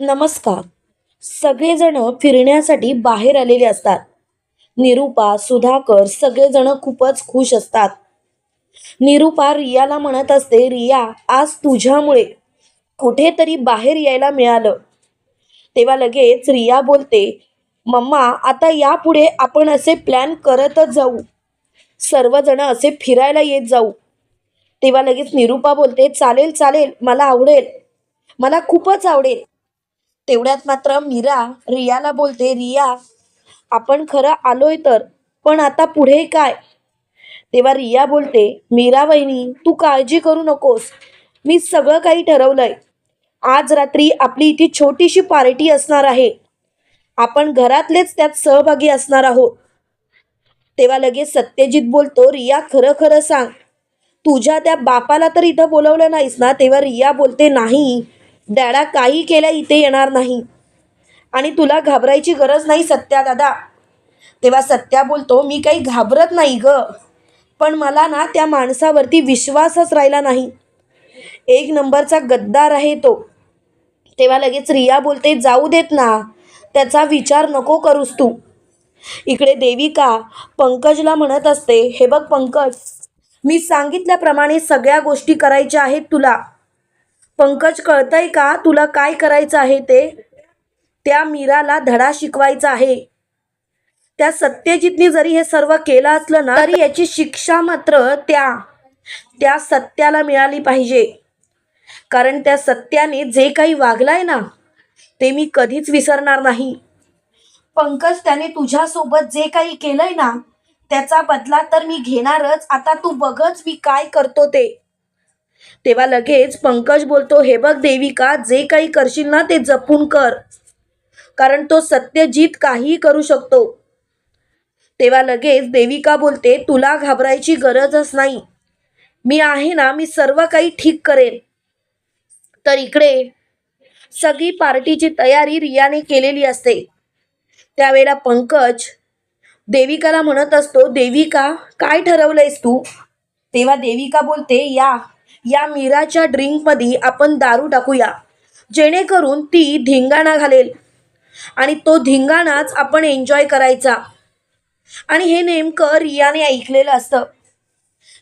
नमस्कार. सगळेजण फिरण्यासाठी बाहेर आलेले असतात. निरुपा सुधाकर सगळेजण खूपच खुश असतात. निरुपा रियाला म्हणत असते रिया आज तुझ्यामुळे कुठेतरी बाहेर यायला मिळालं. तेव्हा लगेच रिया बोलते मम्मा आता यापुढे आपण असे प्लॅन करतच जाऊ. सर्वजण असे फिरायला येत जाऊ. तेव्हा लगेच निरुपा बोलते चालेल चालेल मला आवडेल. मला खूपच आवडेल. तेवढ्यात मात्र मीरा रियाला बोलते रिया आपण खरं आलोय तर पण आता पुढे काय? तेव्हा रिया बोलते मीरा वहिनी तू काळजी करू नकोस. मी सगळं काही ठरवलंय. आज रात्री आपली इथे छोटीशी पार्टी असणार आहे. आपण घरातलेच त्यात सहभागी असणार आहोत. तेव्हा लगेच सत्यजित बोलतो रिया खरं खरं सांग. तुझ्या त्या बापाला तर इथं बोलवलं नाहीस ना? तेव्हा रिया बोलते नाही. डॅडा काही केल्या इथे येणार नाही. आणि तुला घाबरायची गरज नाही सत्या दादा. तेव्हा सत्या बोलतो मी काही घाबरत नाही ग. पण मला ना त्या माणसावरती विश्वासच राहिला नाही. एक नंबरचा गद्दार आहे तो. तेव्हा लगेच रिया बोलते जाऊ देत ना. त्याचा विचार नको करूस तू. इकडे देविका पंकजला म्हणत असते हे बघ पंकज मी सांगितल्याप्रमाणे सगळ्या गोष्टी करायच्या आहेत तुला. पंकज कळतंय का तुला काय करायचं आहे ते? त्या मीराला धडा शिकवायचा आहे. त्या सत्यजितनी जरी हे सर्व केलं असलं ना तरी याची शिक्षा मात्र त्या त्या सत्याला मिळाली पाहिजे. कारण त्या सत्याने जे काही वागलाय ना ते मी कधीच विसरणार नाही. पंकज त्याने तुझ्यासोबत जे काही केलंय ना त्याचा बदला तर मी घेणारच. आता तू बघच मी काय करतो ते. तेव्हा लगेच पंकज बोलतो हे बघ देविका जे काही करशील ना ते जपून कर कारण तो सत्यजित काहीही करू शकतो. तेव्हा लगेच देविका बोलते तुला घाबरायची गरजच नाही. मी आहे ना मी सर्व काही ठीक करेन. तर इकडे सगळी पार्टीची तयारी रियाने केलेली असते. त्यावेळेला पंकज देविकाला म्हणत असतो देविका काय ठरवलंयस तू? तेव्हा देविका बोलते या या मीराच्या ड्रिंकमध्ये आपण दारू टाकूया. जेणेकरून ती धिंगाणा घालेल. आणि तो धिंगाणाच आपण एन्जॉय करायचा. आणि हे नेमकं रियाने ऐकलेलं असतं.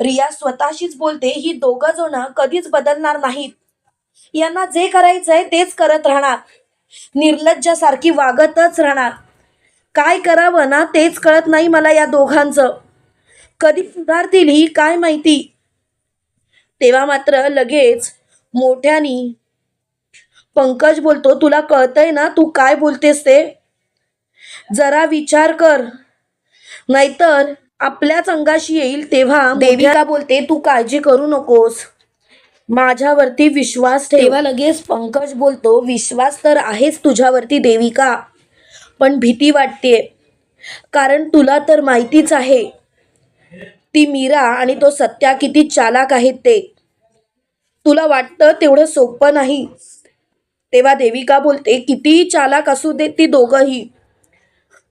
रिया स्वतःशीच बोलते ही दोघं जण कधीच बदलणार नाहीत. यांना जे करायचंय तेच करत राहणार. निर्लज्जासारखी वागतच राहणार. काय करावं ना तेच कळत नाही मला या दोघांचं. कधी सुधारतील ही काय माहिती? तेव्हा मात्र लगेच मोठ्यानी पंकज बोलतो तुला कळतंय ना तू काय बोलतेस ते? जरा विचार कर. नाहीतर आपल्याच अंगाशी येईल तेव्हा देविका बोलते तू काळजी करू नकोस. माझ्यावरती विश्वास ठेव. तेव्हा लगेच पंकज बोलतो विश्वास तर आहेच तुझ्यावरती देविका. पण भीती वाटते कारण तुला तर माहितीच आहे. ती मीरा आणि तो सत्या किती चालाक आहेत ते. तुला वाटतं तेवढं सोपं नाही. तेव्हा देविका बोलते कितीही चालाक असू दे ती दोघंही.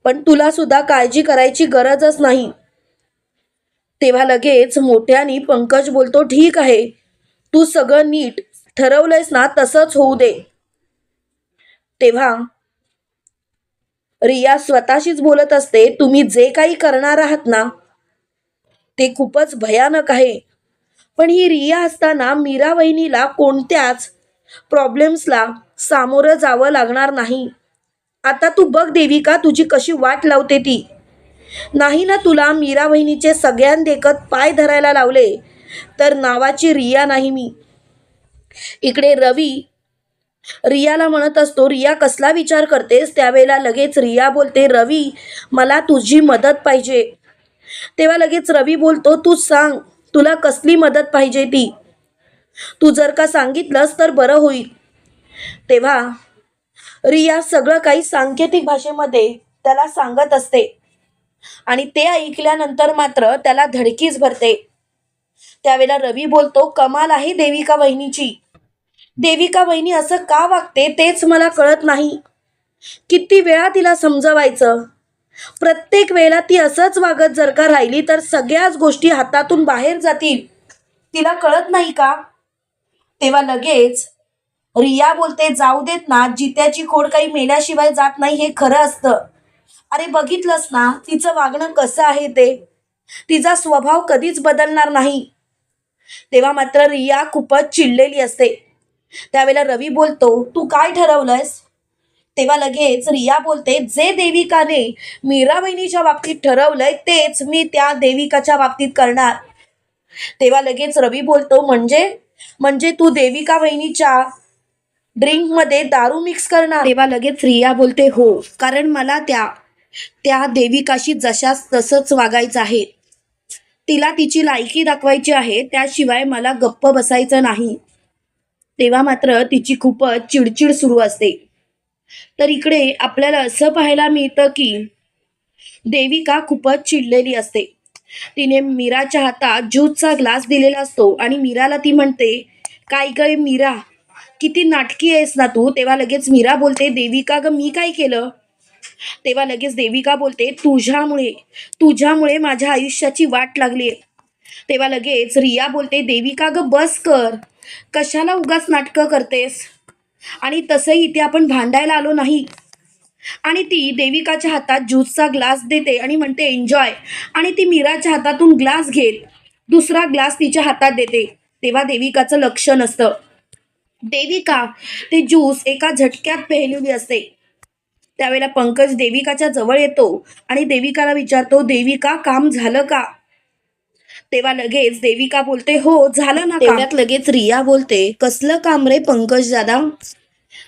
पण तुला सुद्धा काळजी करायची गरजच नाही. तेव्हा लगेच मोठ्यानी पंकज बोलतो ठीक आहे. तू सगळं नीट ठरवलंयस ना तसंच होऊ दे. तेव्हा रिया स्वतःशीच बोलत असते तुम्ही जे काही करणार आहात ना ते खूपच भयानक आहे. पण ही रिया असताना मीरा वहिनीला कोणत्याच प्रॉब्लेम्सला सामोरं जावं लागणार नाही. आता तू बघ देविका तुझी कशी वाट लावते ती. नाही ना तुला मीरा वहिनीचे सगळ्यां देखत पाय धरायला लावले तर नावाची रिया नाही मी. इकडे रवी रियाला म्हणत असतो रिया कसला विचार करतेस? त्यावेळेला लगेच रिया बोलते रवी मला तुझी मदत पाहिजे. तेव्हा लगेच रवी बोलतो तू सांग तुला कसली मदत पाहिजे ती? तू जर का सांगितलंस तर बरं होईल. तेव्हा रिया सगळं काही सांकेतिक भाषेमध्ये त्याला सांगत असते. आणि ते ऐकल्यानंतर मात्र त्याला धडकीच भरते. त्यावेळेला रवी बोलतो कमाल आहे देविका वहिनीची. देविका वहिनी असं का वागते तेच मला कळत नाही. किती वेळा तिला समजवायचं? प्रत्येक वेळेला ती असंच वागत जर का राहिली तर सगळ्याच गोष्टी हातातून बाहेर जातील. तिला कळत नाही का? तेव्हा लगेच रिया बोलते जाऊ देत ना जित्याची खोड काही मेल्याशिवाय जात नाही हे खरं असतं. अरे बघितलंस ना तिचं वागणं कसं आहे ते? तिचा स्वभाव कधीच बदलणार नाही. तेव्हा मात्र रिया खूपच चिडलेली असते. त्यावेळेला रवी बोलतो तू काय ठरवलंयस? तेव्हा लगेच रिया बोलते जे देविकाने मीरा बहिणीच्या बाबतीत ठरवलंय तेच मी त्या देविकाच्या बाबतीत करणार. तेव्हा लगेच रवी बोलतो म्हणजे? म्हणजे तू देविका बहिणीच्या ड्रिंकमध्ये दारू मिक्स करणार? तेव्हा लगेच रिया बोलते हो कारण मला त्या त्या देविकाशी जशास तसंच वागायचं आहे. तिला तिची लायकी दाखवायची आहे त्याशिवाय मला गप्प बसायचं नाही. तेव्हा मात्र तिची खूपच चिडचिड सुरू असते. तर इकडे आपल्याला असं पाहायला मिळतं की देविका खूपच चिडलेली असते. तिने मीराच्या हातात ज्यूसचा ग्लास दिलेला असतो आणि मीराला ती म्हणते काय काय मीरा? किती नाटकी आहेस ना तू? तेव्हा लगेच मीरा बोलते देविका ग मी काय केलं? तेव्हा लगेच देविका बोलते तुझ्यामुळे तुझ्यामुळे माझ्या आयुष्याची वाट लागली तेव्हा लगेच रिया बोलते देविका ग बस कर. कशाला उगाच नाटकं करतेस? आणि तसंही इथे आपण भांडायला आलो नाही. आणि ती देविकाच्या हातात ज्यूसचा ग्लास देते आणि म्हणते एन्जॉय. आणि ती मीराच्या हातातून ग्लास घेत दुसरा ग्लास तिच्या हातात देते. तेव्हा देविकाचं लक्ष नसतं. देविका ते ज्यूस एका झटक्यात पेहलेली असते. त्यावेळेला पंकज देविकाच्या जवळ येतो आणि देविकाला विचारतो देविका काम झालं का? तेव्हा लगेच देविका बोलते हो झालं ना तेवढ्यात लगेच रिया बोलते कसलं काम रे पंकज दादा?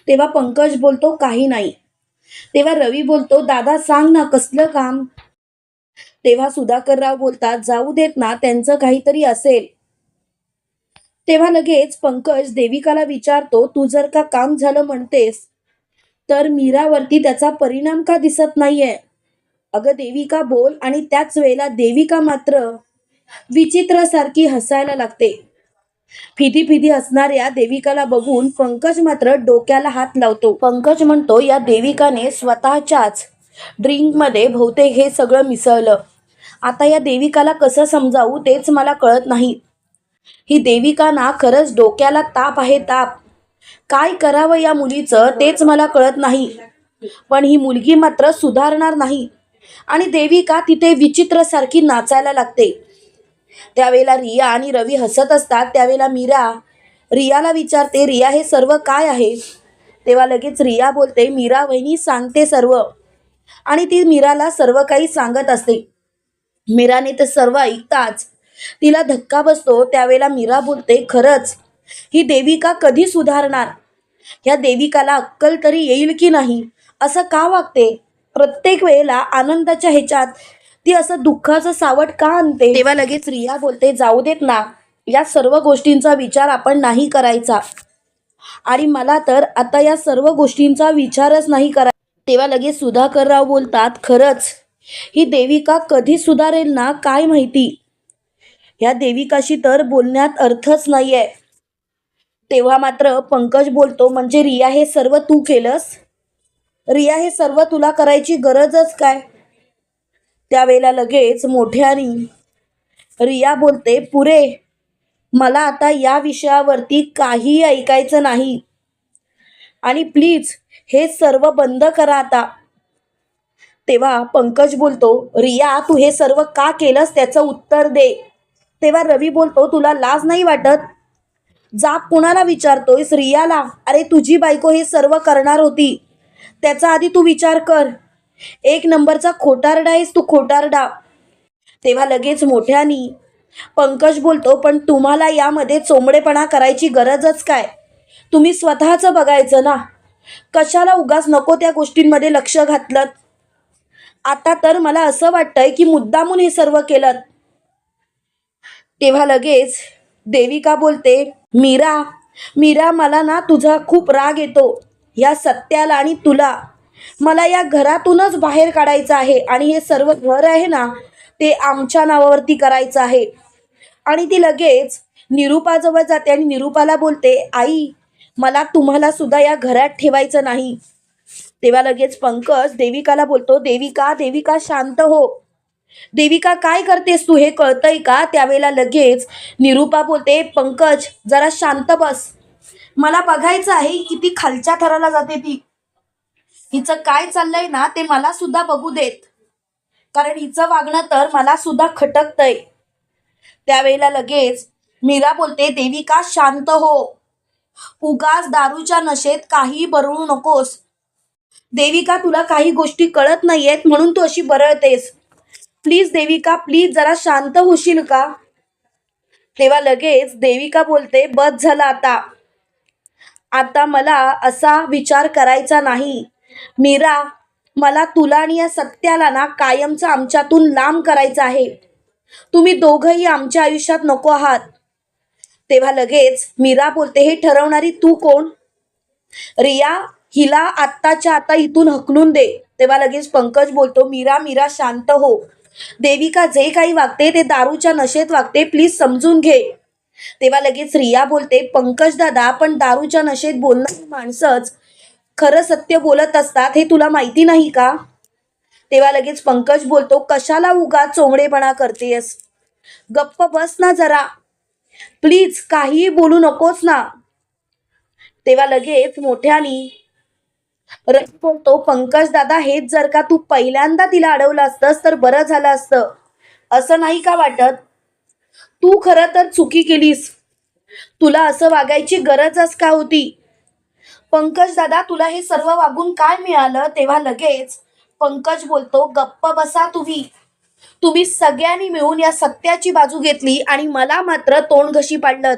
तेव्हा पंकज बोलतो काही नाही. तेव्हा रवी बोलतो दादा सांग ना कसलं काम? तेव्हा सुधाकरराव बोलतात जाऊ देत ना त्यांचं काहीतरी असेल. तेव्हा लगेच पंकज देविकाला विचारतो तू जर का काम झालं म्हणतेस तर मीरावरती त्याचा परिणाम का दिसत नाहीये? अगं देविका बोल आणि त्याच वेळेला देविका मात्र विचित्र सारखी हसायला लागते. फिदी फिदी असणाऱ्या देविकाला बघून पंकज मात्र डोक्याला हात लावतो. पंकज म्हणतो या देविकाने स्वतःच्याच ड्रिंकमध्ये बहुतेक हे सगळं मिसळलं. आता या देविकाला कसं समजावू तेच मला कळत नाही. ही देविका ना खरंच डोक्याला ताप आहे ताप. काय करावं या मुलीचं तेच मला कळत नाही. पण ही मुलगी मात्र सुधारणार नाही. आणि देविका तिथे विचित्र सारखी नाचायला लागते. त्यावेळेला रिया आणि रवी हसत असतात. त्यावेळेला मीरा रियाला विचारते रिया हे सर्व काय आहे? तेव्हा लगेच रिया बोलते मीरा वहिनी सांगते सर्व. आणि ती मीराला सर्व काही सांगत असते. मीराने ते सर्व ऐकताच तिला धक्का बसतो. त्यावेळेला मीरा बोलते खरंच ही देविका कधी सुधारणार? ह्या देविकाला अक्कल तरी येईल की नाही? असं का वागते? प्रत्येक वेळेला आनंदाच्या ह्याच्यात ती असं दुःखाचं सावट का आणते? तेव्हा लगेच रिया बोलते जाऊ देत ना. या सर्व गोष्टींचा विचार आपण नाही करायचा. आणि मला तर आता या सर्व गोष्टींचा विचारच नाही करा तेव्हा लगेच सुधाकरराव बोलतात खरंच ही देविका कधी सुधारेल ना? काय माहिती? ह्या देविकाशी तर बोलण्यात अर्थच नाहीये. तेव्हा मात्र पंकज बोलतो म्हणजे रिया हे सर्व तू केलंस? रिया हे सर्व तुला करायची गरजच काय? त्यावेळेला लगेच मोठ्यानी रिया बोलते पुरे मला आता या विषयावरती काही ऐकायचं नाही. आणि प्लीज हे सर्व बंद करा आता. तेव्हा पंकज बोलतो रिया तू हे सर्व का केलंस? त्याचं उत्तर दे. तेव्हा रवी बोलतो तुला लाज नाही वाटत? जाप कुणाला विचारतोयस? रियाला? अरे तुझी बायको हे सर्व करणार होती. त्याचा आधी तू विचार कर. एक नंबरचा खोटारडा आहेस तू खोटारडा. तेव्हा लगेच मोठ्यानी पंकज बोलतो पण तुम्हाला यामध्ये चोंबडेपणा करायची गरजच काय? तुम्ही स्वतःचं बघायचं ना. कशाला उगाच नको त्या गोष्टींमध्ये लक्ष घातलं आता तर मला असं वाटतंय की मुद्दामून हे सर्व केलं तेव्हा लगेच देविका बोलते मीरा मीरा मला ना तुझा खूप राग येतो. या सत्याला आणि तुला. मला या घरातूनच बाहेर काढायचं आहे आणि हे सर्व घर आहे ना ते आमच्या नावावरती करायचं आहे. आणि ती लगेच निरूपाजवळ जाते आणि निरूपाला बोलते आई मला तुम्हाला सुद्धा या घरात ठेवायचं नाही. तेव्हा लगेच पंकज देविकाला बोलतो देविका देविका शांत हो. देविका काय करतेस तू? हे कळतंय का? त्यावेळेला लगेच निरूपा बोलते पंकज जरा शांत बस. मला बघायचं आहे किती खालच्या थराला जाते ती. हिचं काय चाललंय ना ते मला सुद्धा बघू देत. कारण हिचं वागणं तर मला सुद्धा खटकतंय. त्यावेळेला लगेच मीरा बोलते देविका शांत हो. उगाच दारूच्या नशेत काही बरळू नकोस. देविका तुला काही गोष्टी कळत नाहीयेत म्हणून तू अशी बरळतेस. प्लीज देविका प्लीज जरा शांत होशील का? तेव्हा लगेच देविका बोलते बस झाला आता. आता मला असा विचार करायचा नाही. मीरा मला तुला आणि या सत्याला ना कायमचं आमच्यातून लांब करायचं आहे. तुम्ही दोघंही आमच्या आयुष्यात नको आहात. तेव्हा लगेच मीरा बोलते हे ठरवणारी तू कोण? रिया हिला आत्ताच्या आता इथून हकलून दे. तेव्हा लगेच पंकज बोलतो मीरा मीरा शांत हो. देविका जे काही वागते ते दारूच्या नशेत वागते प्लीज समजून घे. तेव्हा लगेच रिया बोलते पंकज दादा पण दारूच्या नशेत बोलणारी माणसंच खरं सत्य बोलत असतात हे तुला माहिती नाही का? तेव्हा लगेच पंकज बोलतो कशाला उगा चोमडेपणा करतेस गप्प बस ना जरा. प्लीज काहीही बोलू नकोस ना. तेव्हा लगेच मोठ्यानी रवी बोलतो पंकज दादा हेच जर का तू पहिल्यांदा तिला अडवलं असतंस तर बरं झालं असतं. असं नाही का वाटत? तू खरं तर चुकी केलीस. तुला असं वागायची गरजच का होती? पंकज दादा तुला हे सर्व वागून काय मिळालं? तेव्हा लगेच पंकज बोलतो गप्प बसा तुम्ही. तुम्ही सगळ्यांनी मिळून या सत्याची बाजू घेतली आणि मला मात्र तोंड घशी पाडलं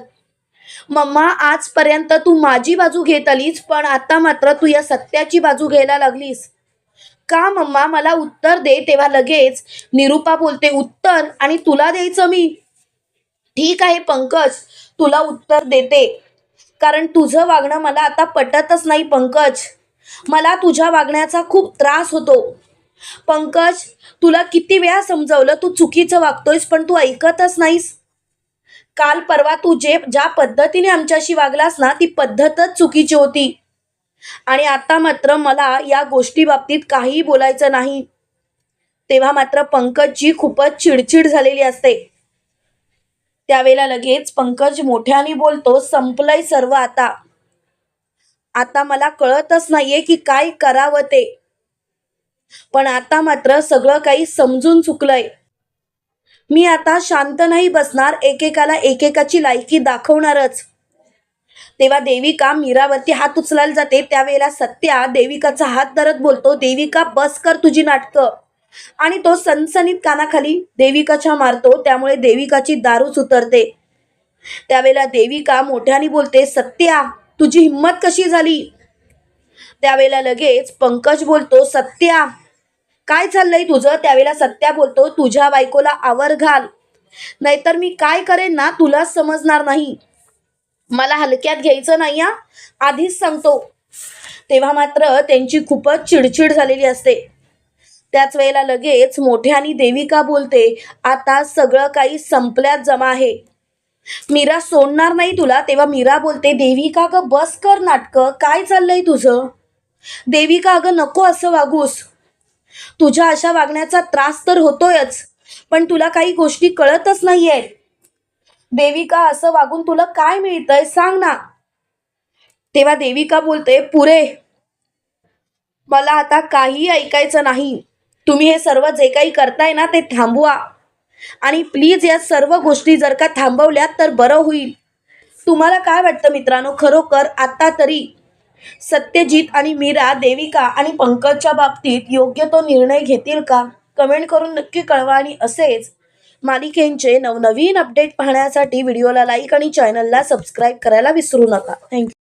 मम्मा आजपर्यंत तू माझी बाजू घेत आलीस पण आता मात्र तू या सत्याची बाजू घ्यायला लागलीस. का मम्मा मला उत्तर दे. तेव्हा लगेच निरुपा बोलते उत्तर आणि तुला द्यायचं मी. ठीक आहे पंकज तुला उत्तर देते. कारण तुझं वागणं मला आता पटतच नाही पंकज. मला तुझ्या वागण्याचा खूप त्रास होतो. पंकज तुला किती वेळा समजवलं तू चुकीचं वागतोयस पण तू ऐकतच नाहीस. काल परवा तू जे ज्या पद्धतीने आमच्याशी वागलास ना ती पद्धतच चुकीची होती. आणि आता मात्र मला या गोष्टी बाबतीत काहीही बोलायचं नाही. तेव्हा मात्र पंकजची खूपच चिडचिड झालेली असते. त्यावेळेला लगेच पंकज मोठ्याने बोलतो संपलंय सर्व आता. आता मला कळतच नाहीये की काय करावं ते. पण आता मात्र सगळं काही समजून चुकलंय. मी आता शांत नाही बसणार एकेकाला एकेकाची लायकी दाखवणारच. तेव्हा देविका मीरावरती हात उचलायला जाते. त्यावेळेला सत्या देविकाचा हात धरत बोलतो देविका बस कर तुझी नाटकं. आणि तो सनसनीत कानाखाली देविकाच्या मारतो त्यामुळे देविकाची दारूच उतरते त्यावेळेला देविका मोठ्याने बोलते सत्या तुझी हिंमत कशी झाली? त्यावेळेला लगेच पंकज बोलतो सत्या काय चाललंय तुझं? त्यावेळेला सत्या बोलतो तुझ्या बायकोला आवर घाल. नाहीतर मी काय करेन ना तुला समजणार नाही. मला हलक्यात घ्यायचं नाही आधीच सांगतो. तेव्हा मात्र त्यांची खूपच चिडचिड झालेली असते. त्याच वेळेला लगेच मोठ्यानी देविका बोलते आता सगळं काही संपल्यात जमा आहे. मीरा सोडणार नाही तुला? तेव्हा मीरा बोलते देविका ग बस कर नाटकं. काय चाललंय तुझं? देविका अगं नको असं वागूस. तुझ्या अशा वागण्याचा त्रास तर होतोयच पण तुला काही गोष्टी कळतच नाहीये. देविका असं वागून तुला काय मिळतंय सांग ना. तेव्हा देविका बोलते पुरे मला आता काही ऐकायचं नाही. तुम्ही हे सर्व जे काही करताय ना ते थांबवा. आणि प्लीज या सर्व गोष्टी जर का थांबवल्या तर बरं होईल. तुम्हाला काय वाटतं मित्रांनो? खरोखर आत्ता तरी सत्यजित आणि मीरा देविका आणि पंकजच्या बाबतीत योग्य तो निर्णय घेतील का? कमेंट करून नक्की कळवा आणि असेच मालिकेंचे नवनवीन अपडेट पाहण्यासाठी व्हिडिओला लाईक आणि चॅनलला सबस्क्राईब करायला विसरू नका. थँक्यू